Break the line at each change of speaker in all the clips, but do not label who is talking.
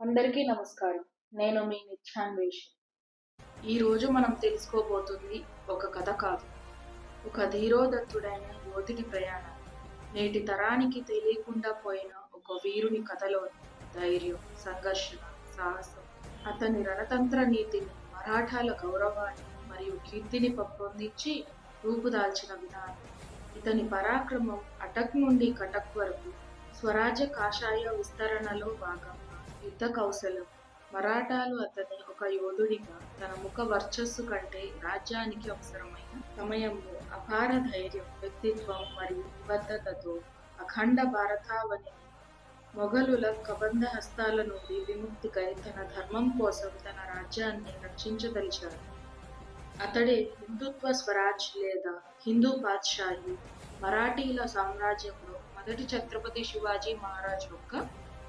అందరికీ నమస్కారం. నేను మీ నిత్యాన్వేష్. ఈరోజు మనం తెలుసుకోబోతుంది ఒక కథ కాదు. ఒక ధీరోదత్తుడైన యోధుడి ప్రయాణం నేటి తరానికి తెలియకుండా పోయిన ఒక వీరుని కథలో ధైర్యం సంఘర్షణ సాహసం అతని రణతంత్ర నీతిని మరాఠాల గౌరవాన్ని మరియు కీర్తిని పెంపొందించి రూపుదాల్చిన విధానం. ఇతని పరాక్రమం అటక్ నుండి కటక్ వరకు స్వరాజ్య కాషాయ విస్తరణలో భాగం. యుద్ధ కౌశలం. మరాఠాలు అతని ఒక యోధుడిగా తన ముఖ వర్చస్సు కంటే రాజ్యానికి అవసరమైన సమయంలో అపార ధైర్యం వ్యక్తిత్వం మరియు నిబద్ధతతో అఖండ భారతావని మొఘలుల కబంధ హస్తాల నుండి విముక్తికై తన ధర్మం కోసం తన రాజ్యాన్ని రక్షించదలిచాడు. అతడే హిందుత్వ స్వరాజ్ లేదా హిందూ పాత్షాహి మరాఠీల సామ్రాజ్యంలో మొదటి ఛత్రపతి శివాజీ మహారాజ్ యొక్క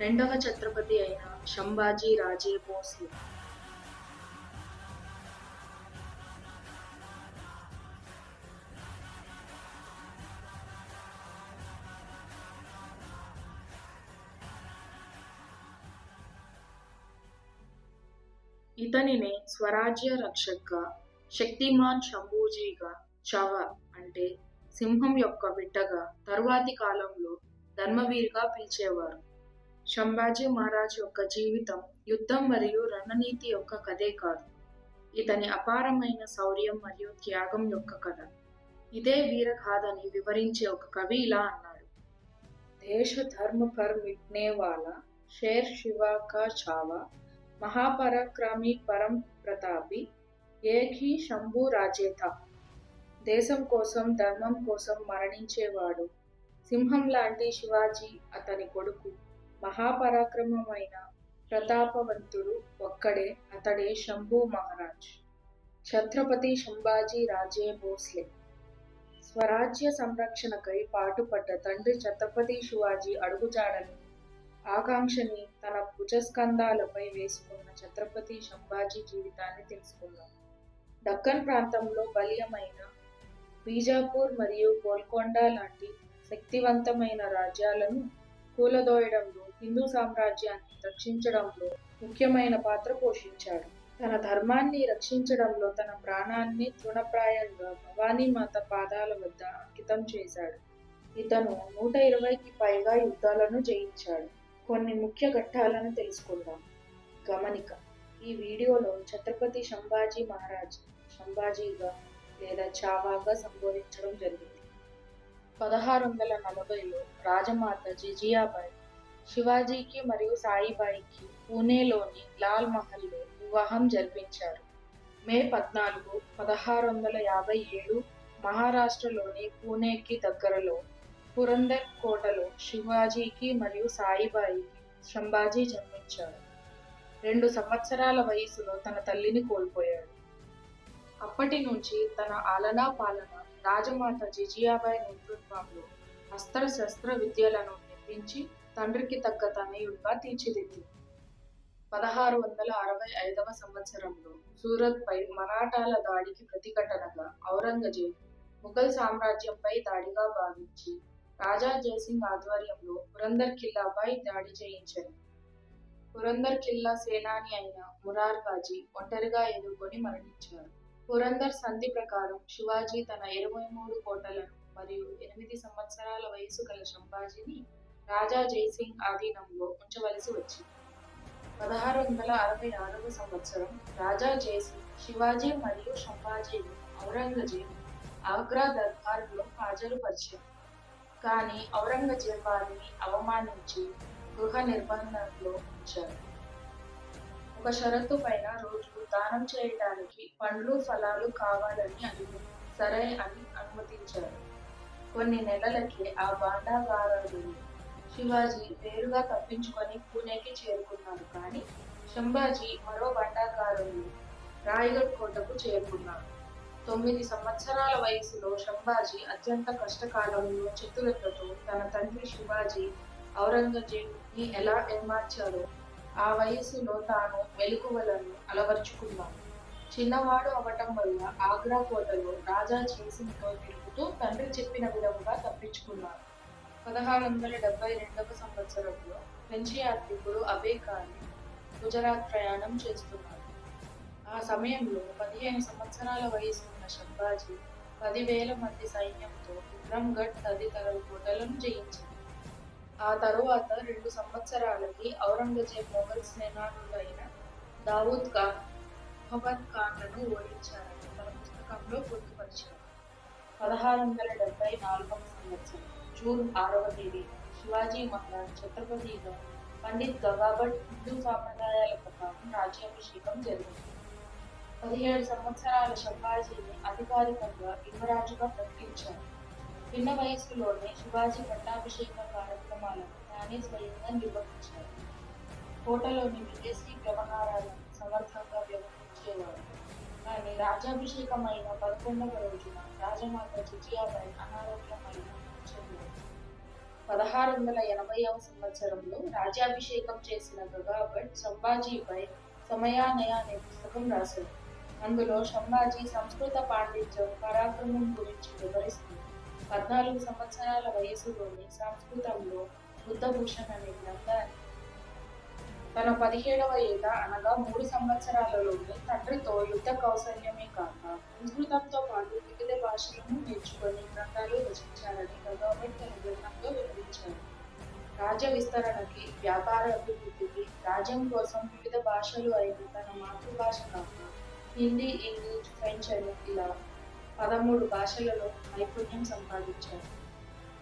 రెండవ ఛత్రపతి అయిన శంభాజీ రాజే భోస్లే. ఇతనినే స్వరాజ్య రక్షక్గా శక్తిమాన్ శంభూజీగా చవ అంటే సింహం యొక్క బిడ్డగా తరువాతి కాలంలో ధర్మవీర్గా పిలిచేవారు. శంభాజీ మహారాజ్ యొక్క జీవితం యుద్ధం మరియు రణనీతి యొక్క కథే కాదు. ఇతని అపారమైన శౌర్యం మరియు త్యాగం యొక్క కథ. ఇదే వీరగాథని వివరించే ఒక కవి ఇలా అన్నాడు. దేశ ధర్మ పర్ మిట్నే వాలా షేర్ శివా కా చావా మహాపరాక్రమి పరం ప్రతాపి ఏకీ శంభు రాజేత. దేశం కోసం ధర్మం కోసం మరణించేవాడు. సింహం లాంటి శివాజీ అతని కొడుకు. మహాపరాక్రమమైన ప్రతాపవంతుడు ఒక్కడే అతడే శంభు మహారాజ్. ఛత్రపతి శంభాజీ రాజే భోస్లే. స్వరాజ్య సంరక్షణకై పాటుపడ్డ తండ్రి ఛత్రపతి శివాజీ అడుగుజాడని ఆకాంక్షని తన భుజస్కంధాలపై వేసుకున్న ఛత్రపతి శంభాజీ జీవితాన్ని తెలుసుకుందాం దక్కన్ ప్రాంతంలో బలీయమైన బీజాపూర్ మరియు గోల్కొండ లాంటి శక్తివంతమైన రాజ్యాలను కూలదోయడంలో హిందూ సామ్రాజ్యాన్ని రక్షించడంలో ముఖ్యమైన పాత్ర పోషించాడు. తన ధర్మాన్ని రక్షించడంలో తన ప్రాణాన్ని తృణప్రాయంగా భవానీ మాత పాదాల వద్ద అంకితం చేశాడు. ఇతను నూట ఇరవైకి పైగా యుద్ధాలను జయించాడు. కొన్ని ముఖ్య ఘట్టాలను తెలుసుకుందాం. గమనిక ఈ వీడియోలో ఛత్రపతి శంభాజీ మహారాజ్ శంభాజీగా లేదా చావాగా సంబోధించడం జరిగింది. పదహారు వందల నలభైలో రాజమాత జిజియాబాయి శివాజీకి మరియు సాయిబాయికి పూణేలోని లాల్ మహల్లో వివాహం జరిపించారు. మే పద్నాలుగు పదహారు వందల యాభై ఏడు మహారాష్ట్రలోని పూణేకి దగ్గరలో పురందర్ కోటలో శివాజీకి మరియు సాయిబాయికి సంభాజీ జన్మించాడు రెండు సంవత్సరాల వయసులో తన తల్లిని కోల్పోయాడు. అప్పటి నుంచి తన ఆలనా పాలన రాజమాత జిజియాబాయి నేతృత్వంలో అస్త్ర శస్త్ర విద్యలను నిర్మించి తండ్రికి తగ్గ తనయుడుగా తీర్చిదిద్ది. పదహారు వందల అరవై ఐదవ సంవత్సరంలో సూరత్ పై మరాఠాల దాడికి ప్రతిఘటనగా ఔరంగజేబ్ ముఘల్ సామ్రాజ్యంపై దాడిగా భావించి రాజా జయసింగ్ ఆధ్వర్యంలో పురందర్ కిల్లాపై దాడి చేయించారు. పురందర్ కిల్లా సేనాని అయిన మురార్బాజీ ఒంటరిగా ఎదుర్కొని మరణించారు. పురందర్ సంధి ప్రకారం శివాజీ తన ఇరవై మూడు కోటలను మరియు ఎనిమిది సంవత్సరాల వయసు గల శంభాజీని రాజా జైసింగ్ ఆధీనంలో ఉంచవలసి వచ్చింది. పదహారు వందల అరవై ఆరవ సంవత్సరం రాజా జైసింగ్ శివాజీ మరియు షంభాజీని ఔరంగజేబ్ ఆగ్రా దర్బార్లో హాజరుపరిచారు. కానీ ఔరంగజేబ్ వారిని అవమానించి గృహ నిర్బంధంలో ఉంచారు. ఒక షరతు పైన రోజు దానం చేయడానికి పండ్లు ఫలాలు కావాలని అడిగి సరే అని అనుమతించారు. కొన్ని నెలలకే ఆ బాండాగారాలు శివాజీ వేరుగా తప్పించుకొని పూణేకి చేరుకున్నాడు. కానీ శంభాజీ మరో బండాగారుడు రాయగఢ్ కోటకు చేరుకున్నాడు. తొమ్మిది సంవత్సరాల వయసులో శంభాజీ అత్యంత కష్టకాలంలో చతురతతో తన తండ్రి శివాజీ ఔరంగజేబుని ఎలా ఏమార్చాడో ఆ వయసులో తాను మెలకువలను అలవర్చుకున్నాడు. చిన్నవాడు అవటం వల్ల ఆగ్రా కోటలో రాజా చేసింతో తిరుగుతూ తండ్రి చెప్పిన విధముగా తప్పించుకున్నాడు. పదహారు వందల డెబ్బై రెండవ సంవత్సరంలో ఫ్రెంచి యాత్రికుడు అబే ఖాన్ గుజరాత్ ప్రయాణం చేస్తున్నాడు ఆ సమయంలో పదిహేను సంవత్సరాల వయసు ఉన్న పదివేల మంది సైన్యంతో విక్రమ్గఢ్ తదితర కోటలను జయించింది ఆ తరువాత రెండు సంవత్సరాలకి ఔరంగజేబ్ మొఘల్ సేనానులైన దావూద్ ఖాన్ మొహమ్మద్ ఖాన్లను ఓడించారని తన పుస్తకంలో పొందుపరిచారు పదహారు వందల డెబ్బై నాలుగవ సంవత్సరం జూన్ ఆరవ తేదీ శివాజీ మహారాజ్ ఛత్రపతిగా పండిత్ గగాభట్ హిందూ సాంప్రదాయాల ప్రకారం రాజ్యాభిషేకం జరిగింది. పదిహేడు సంవత్సరాల శివాజీని అధికారికంగా యువరాజుగా ప్రకటించారు. చిన్న వయస్సులోనే శివాజీ పట్టాభిషేక కార్యక్రమాలను తానే స్వయంగా నిర్వహించారు. కోటలోని విదేశీ వ్యవహారాలను సమర్థంగా వ్యవహరించేవారు. కానీ రాజ్యాభిషేకమైన పదకొండవ రోజున రాజమాత జిజియాబాయి అనారోగ్యమైన పదహారు వందల ఎనభైవ సంవత్సరంలో రాజ్యాభిషేకం చేసిన గగాభట్ సంభాజీపై సమయానయ అనే పుస్తకం రాశారు అందులో సంభాజీ సంస్కృత పాండిత్యం పరాక్రమం గురించి వివరిస్తుంది పద్నాలుగు సంవత్సరాల వయసులోని సంస్కృతంలో బుద్ధభూషణ్ అనే గ్రంథాన్ని తన పదిహేడవ ఏట అనగా మూడు సంవత్సరాలలోనే తండ్రితో యుద్ధ కౌశల్యమే కాక సంస్కృతంతో పాటు వివిధ భాషలను నేర్చుకొని గ్రంథాలు రచించారని రాజ్య విస్తరణకి వ్యాపార అభివృద్ధికి రాజ్యం కోసం వివిధ భాషలు అయిన తన మాతృభాష కాక హిందీ ఇంగ్లీష్ ఫ్రెంచ్ అని ఇలా పదమూడు భాషలలో నైపుణ్యం సంపాదించారు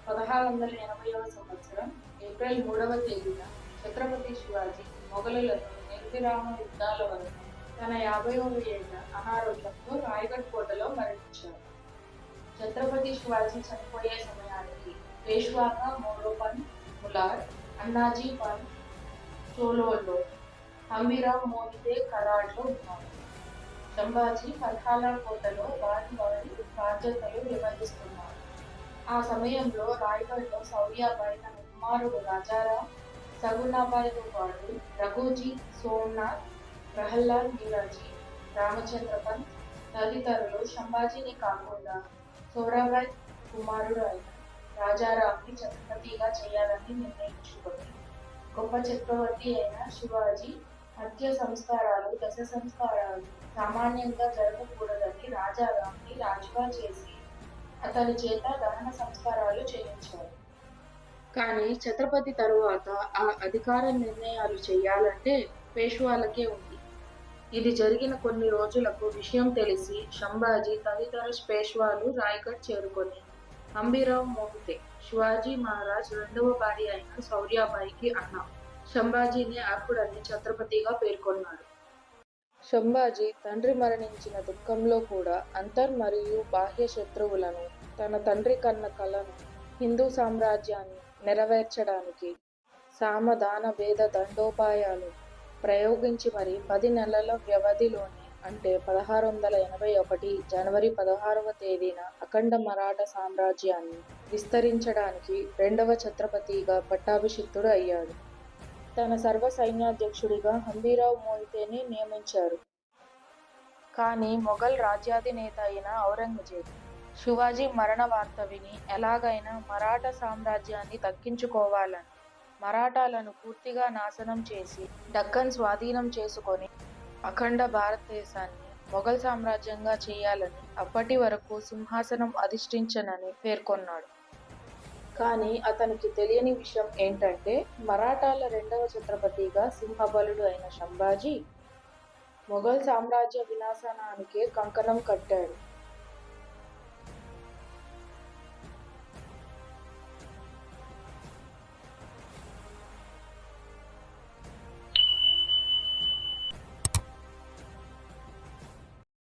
పదహారు వందల ఎనభైవ సంవత్సరం ఏప్రిల్ మూడవ తేదీన ఛత్రపతి శివాజీ మొఘలులతో నిర్విరామ యుద్ధాల వరకు తన యాభైవ ఏళ్ళ అనారోగ్యంతో రాయగఢ్ కోటలో మరణించారు ఛత్రపతి శివాజీ చనిపోయే సమయానికి పేష్వాగా మోరోపన్ ములార్ అన్నాజీ పన్ చోలోలో హంబీరావ్ మోహితే కరాడ్లో ఉన్నారు. సంభాజీ పల్హాలా కోటలో వారి వారి బాధ్యతలు నిర్వహిస్తున్నారు. ఆ సమయంలో రాయగఢ్లో సౌర్యాబాయి తన కుమారుడు రాజారాం సగుణాబాయితో పాటు రఘుజీ సోమనాథ్ ప్రహ్లాద్ నీరాజీ రామచంద్ర పంత్ తదితరులు సంభాజీని కాకుండా సోరాబాయ్ కుమారుడు అయిన రాజారాంని ఛత్రపతిగా చేయాలని నిర్ణయించుకుంది. గొప్ప చక్రవర్తి అయిన శివాజీ హత్య సంస్కారాలు దశ సంస్కారాలు సామాన్యంగా జరగకూడదని రాజారాంని రాజుగా చేసి అతని చేత దహన సంస్కారాలు చేయించారు. కానీ ఛత్రపతి తరువాత ఆ అధికార నిర్ణయాలు చేయాలంటే పేష్వాలకే ఉంది. ఇది జరిగిన కొన్ని రోజులకు విషయం తెలిసి శంభాజీ తదితర పేష్వాలు రాయ్గఢ్ చేరుకొని అంబీరావ్ మోహితే శివాజీ మహారాజ్ రెండవ భార్య అయిన శౌర్యాబాయికి అన్న. శంభాజీని అర్హుడని ఛత్రపతిగా పేర్కొన్నాడు. శంభాజీ తండ్రి మరణించిన దుఃఖంలో కూడా అంతర్ మరియు బాహ్య శత్రువులను తన తండ్రి కన్న కలను హిందూ సామ్రాజ్యాన్ని నెరవేర్చడానికి సామధాన భేద దండోపాయాలు ప్రయోగించి మరి పది నెలల వ్యవధిలోనే అంటే పదహారు వందల ఎనభై ఒకటి జనవరి పదహారవ తేదీన అఖండ మరాఠా సామ్రాజ్యాన్ని విస్తరించడానికి రెండవ ఛత్రపతిగా పట్టాభిషిక్తుడు అయ్యాడు. తన సర్వ సైన్యాధ్యక్షుడిగా హంబీరావు మోహితేని నియమించారు. కానీ మొఘల్ రాజ్యాధినేత అయిన ఔరంగజేబ్ శివాజీ మరణ వార్త విని ఎలాగైనా మరాఠా సామ్రాజ్యాన్ని దక్కించుకోవాలని మరాఠాలను పూర్తిగా నాశనం చేసి డక్కన్ స్వాధీనం చేసుకొని అఖండ భారతదేశాన్ని మొఘల్ సామ్రాజ్యంగా చేయాలని అప్పటి వరకు సింహాసనం అధిష్ఠించనని పేర్కొన్నాడు. కానీ అతనికి తెలియని విషయం ఏంటంటే మరాఠాల రెండవ ఛత్రపతిగా సింహబలుడు అయిన శంభాజీ మొఘల్ సామ్రాజ్య వినాశనానికే కంకణం కట్టాడు.